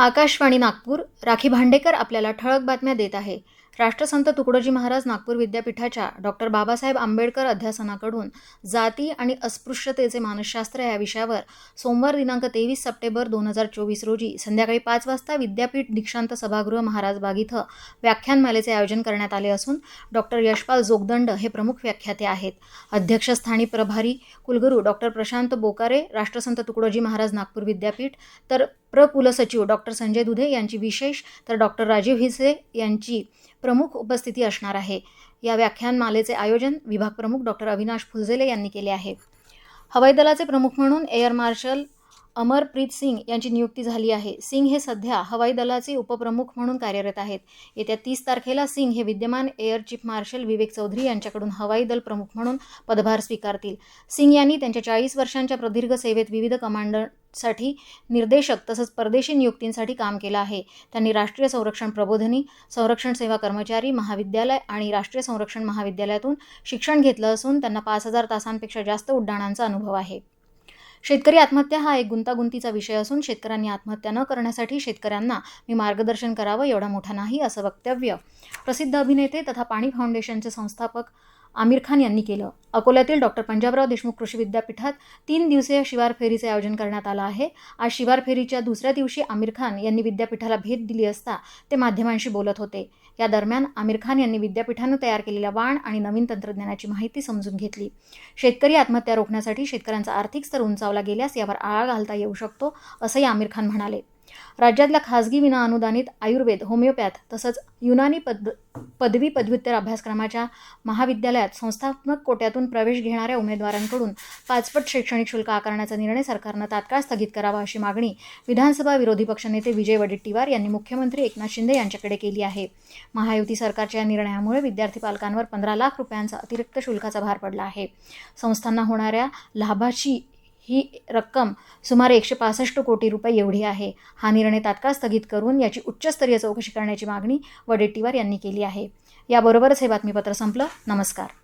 आकाशवाणी नागपूर राखी भांडेकर आपल्याला ठळक बातम्या देत आहे. राष्ट्रसंत तुकडोजी महाराज नागपूर विद्यापीठाच्या डॉक्टर बाबासाहेब आंबेडकर अध्यासनाकडून जाती आणि अस्पृश्यतेचे मानसशास्त्र या विषयावर सोमवार दिनांक तेवीस सप्टेंबर दोन हजार चोवीस रोजी संध्याकाळी पाच वाजता विद्यापीठ दीक्षांत सभागृह महाराजबाग इथं व्याख्यानमालेचे आयोजन करण्यात आले असून डॉक्टर यशपाल जोगदंड हे प्रमुख व्याख्याते आहेत. अध्यक्षस्थानी प्रभारी कुलगुरू डॉक्टर प्रशांत बोकारे राष्ट्रसंत तुकडोजी महाराज नागपूर विद्यापीठ तर प्रकुलसचिव डॉक्टर संजय दुधे यांची विशेष तर डॉक्टर राजीव हिसे यांची प्रमुख उपस्थिती असणार आहे. या व्याख्यानमालेचे आयोजन विभाग प्रमुख डॉक्टर अविनाश फुलझेले यांनी केले आहे. हवाई दलाचे प्रमुख म्हणून एअर मार्शल अमरप्रीत सिंग यांची नियुक्ती झाली आहे. सिंग हे सध्या हवाई दलाचे उपप्रमुख म्हणून कार्यरत आहेत. येत्या तीस तारखेला सिंग हे विद्यमान air chief marshal Vivek Chaudhari यांच्याकडून हवाई दल प्रमुख म्हणून पदभार स्वीकारतील. सिंग यांनी त्यांच्या चाळीस वर्षांच्या प्रदीर्घ सेवेत विविध साठी निर्देशक तसंच परदेशी नियुक्तींसाठी काम केलं आहे. त्यांनी राष्ट्रीय संरक्षण प्रबोधनी संरक्षण सेवा कर्मचारी महाविद्यालय आणि राष्ट्रीय संरक्षण महाविद्यालयातून शिक्षण घेतलं असून त्यांना पाच हजार तासांपेक्षा जास्त उड्डाणांचा अनुभव आहे. शेतकरी आत्महत्या हा एक गुंतागुंतीचा विषय असून शेतकऱ्यांनी आत्महत्या न करण्यासाठी शेतकऱ्यांना मी मार्गदर्शन करावं एवढा मोठा नाही असं वक्तव्य. प्रसिद्ध अभिनेते तथा पाणी फाउंडेशनचे संस्थापक आमिर खान यांनी केलं. अकोल्यातील डॉक्टर पंजाबराव देशमुख कृषी विद्यापीठात तीन दिवसीय शिवार फेरीचे आयोजन करण्यात आलं आहे. आज शिवार फेरीच्या दुसऱ्या दिवशी आमिर खान यांनी विद्यापीठाला भेट दिली असता ते माध्यमांशी बोलत होते. या दरम्यान आमिर खान यांनी विद्यापीठानं तयार केलेल्या वाण आणि नवीन तंत्रज्ञानाची माहिती समजून घेतली. शेतकरी आत्महत्या रोखण्यासाठी शेतकऱ्यांचा आर्थिक स्तर उंचावला गेल्यास यावर आळा घालता येऊ शकतो असंही आमिर खान म्हणाले. राज्यातल्या खाजगी विना अनुदानित आयुर्वेद होमिओपॅथ तसंच युनानी पद पदवी पदव्युत्तर अभ्यासक्रमाच्या महाविद्यालयात संस्थात्मक कोट्यातून प्रवेश घेणाऱ्या उमेदवारांकडून पाचपट शैक्षणिक शुल्क आकारण्याचा निर्णय सरकारनं तात्काळ स्थगित करावा अशी मागणी विधानसभा विरोधी पक्षनेते विजय वडेट्टीवार यांनी मुख्यमंत्री एकनाथ शिंदे यांच्याकडे केली आहे. महायुती सरकारच्या या निर्णयामुळे विद्यार्थी पालकांवर पंधरा लाख रुपयांचा अतिरिक्त शुल्काचा भार पडला आहे. संस्थांना होणाऱ्या लाभाची ही रक्कम सुमारे एकशे पासष्ट कोटी रुपये एवढी आहे. हा निर्णय तात्काळ स्थगित करून याची उच्चस्तरीय चौकशी करण्याची मागणी वडेट्टीवार यांनी केली आहे. याबरोबरच हे बातमीपत्र संपलं. नमस्कार.